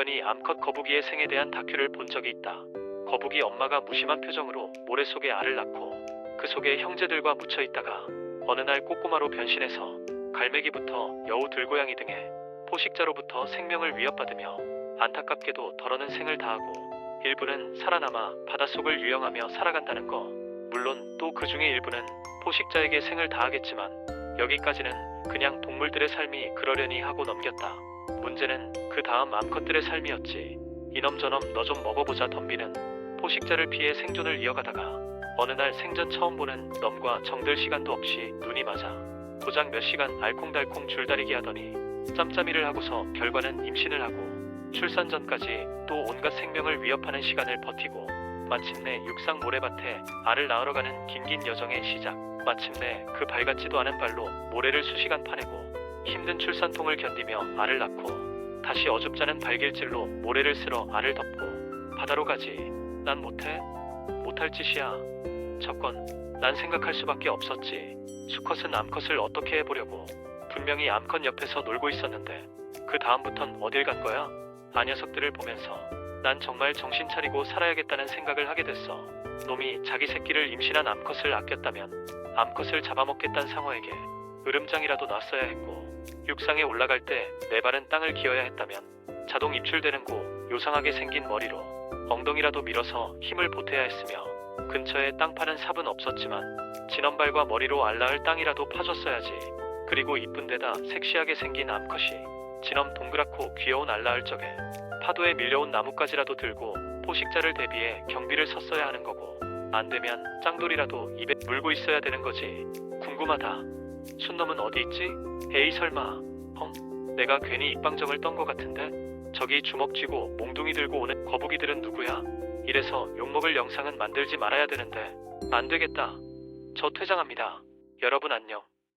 우연히 암컷 거북이의 생에 대한 다큐를 본 적이 있다. 거북이 엄마가 무심한 표정으로 모래 속에 알을 낳고 그 속에 형제들과 묻혀 있다가 어느 날 꼬꼬마로 변신해서 갈매기부터 여우 들고양이 등의 포식자로부터 생명을 위협받으며 안타깝게도 덜어는 생을 다하고 일부는 살아남아 바닷속을 유영하며 살아간다는 거. 물론 또 그 중에 일부는 포식자에게 생을 다하겠지만 여기까지는 그냥 동물들의 삶이 그러려니 하고 넘겼다. 문제는 그 다음 암컷들의 삶이었지. 이놈저놈 너 좀 먹어보자 덤비는 포식자를 피해 생존을 이어가다가 어느 날 생전 처음 보는 놈과 정들 시간도 없이 눈이 맞아 고작 몇 시간 알콩달콩 줄다리기 하더니 짬짬이를 하고서 결과는 임신을 하고 출산 전까지 또 온갖 생명을 위협하는 시간을 버티고 마침내 육상 모래밭에 알을 낳으러 가는 긴긴 여정의 시작. 마침내 그 발같지도 않은 발로 모래를 수시간 파내고 힘든 출산통을 견디며 알을 낳고 다시 어줍잖은 발길질로 모래를 쓸어 알을 덮고 바다로 가지. 난 못해? 못할 짓이야. 첫건 난 생각할 수밖에 없었지. 수컷은 암컷을 어떻게 해보려고. 분명히 암컷 옆에서 놀고 있었는데 그 다음부턴 어딜 간 거야? 아 녀석들을 보면서 난 정말 정신 차리고 살아야겠다는 생각을 하게 됐어. 놈이 자기 새끼를 임신한 암컷을 아꼈다면 암컷을 잡아먹겠다는 상어에게 으름장이라도 놨어야 했고 육상에 올라갈 때 내 발은 땅을 기어야 했다면 자동 입출되는 곳 요상하게 생긴 머리로 엉덩이라도 밀어서 힘을 보태야 했으며 근처에 땅 파는 삽은 없었지만 진원발과 머리로 알라을 땅이라도 파줬어야지. 그리고 이쁜 데다 섹시하게 생긴 암컷이 진엄 동그랗고 귀여운 알라을 적에 파도에 밀려온 나뭇가지라도 들고 포식자를 대비해 경비를 섰어야 하는 거고 안 되면 짱돌이라도 입에 물고 있어야 되는 거지. 궁금하다. 순놈은 어디 있지? 에이 설마. 어? 내가 괜히 입방정을 떤거 같은데? 저기 주먹 쥐고 몽둥이 들고 오는 거북이들은 누구야? 이래서 욕먹을 영상은 만들지 말아야 되는데 안 되겠다. 저 퇴장합니다. 여러분 안녕.